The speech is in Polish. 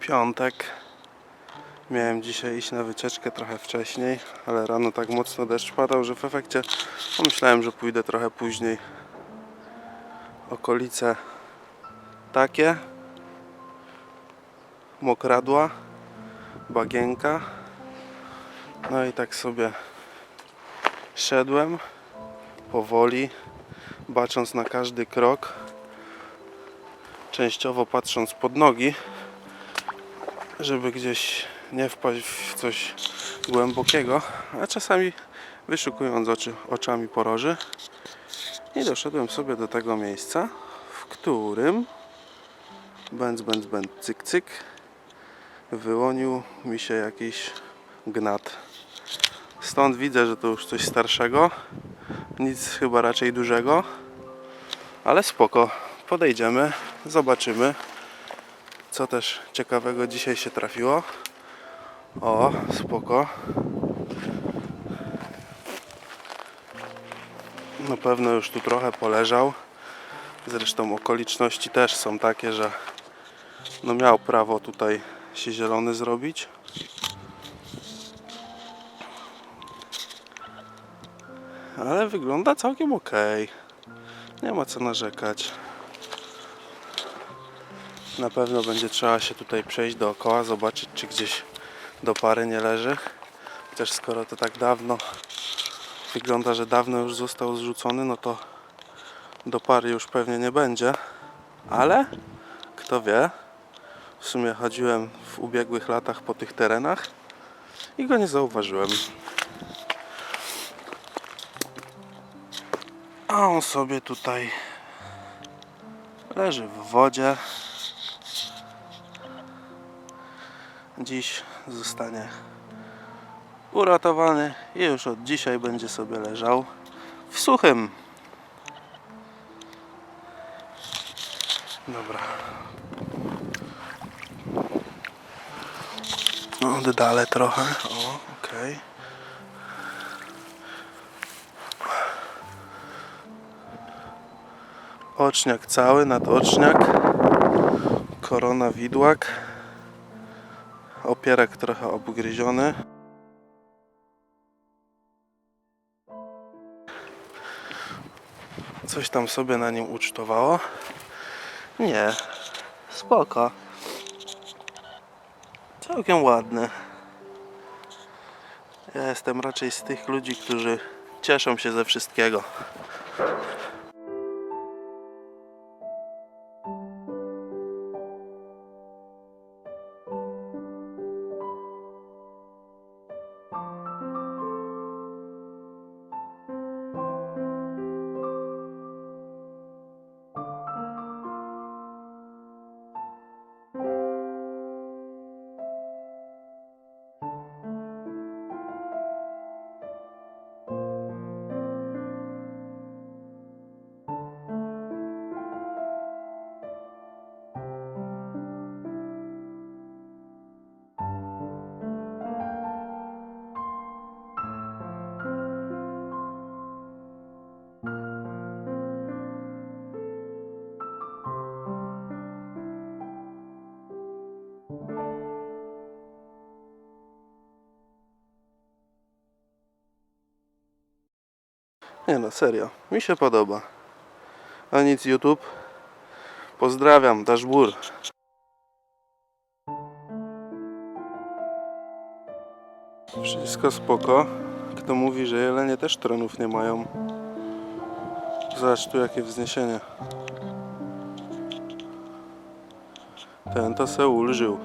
Piątek. Miałem dzisiaj iść na wycieczkę trochę wcześniej, ale rano tak mocno deszcz padał, że w efekcie pomyślałem, że pójdę trochę później. Okolice takie. Mokradła, bagienka. No i tak sobie szedłem powoli, bacząc na każdy krok, częściowo patrząc pod nogi, żeby gdzieś nie wpaść w coś głębokiego, a czasami wyszukując oczy, oczami poroży. I doszedłem sobie do tego miejsca, w którym bęc, bęc, bęc, cyk, cyk, wyłonił mi się jakiś gnat. Stąd widzę, że to już coś starszego, nic chyba raczej dużego, ale spoko. Podejdziemy, zobaczymy, co też ciekawego dzisiaj się trafiło. O, spoko. Na pewno już tu trochę poleżał. Zresztą okoliczności też są takie, że no miał prawo tutaj się zielony zrobić. Ale wygląda całkiem ok. Nie ma co narzekać. Na pewno będzie trzeba się tutaj przejść dookoła, zobaczyć czy gdzieś do pary nie leży. Chociaż skoro to tak dawno wygląda, że dawno już został zrzucony, no to do pary już pewnie nie będzie. Ale kto wie, w sumie chodziłem w ubiegłych latach po tych terenach i go nie zauważyłem. A on sobie tutaj leży w wodzie. Dziś zostanie uratowany i już od dzisiaj będzie sobie leżał w suchym. Dobra. Oddalę trochę. O, okej. Oczniak cały, nadoczniak. Korona widłak. Opierek trochę obgryziony. Coś tam sobie na nim ucztowało. Nie. Spoko. Całkiem ładny. Ja jestem raczej z tych ludzi, którzy cieszą się ze wszystkiego. Nie no, serio. Mi się podoba. A nic YouTube. Pozdrawiam, Daszbur. Wszystko spoko. Kto mówi, że jelenie też tronów nie mają. Zobacz tu jakie wzniesienie. Ten to se ulżył.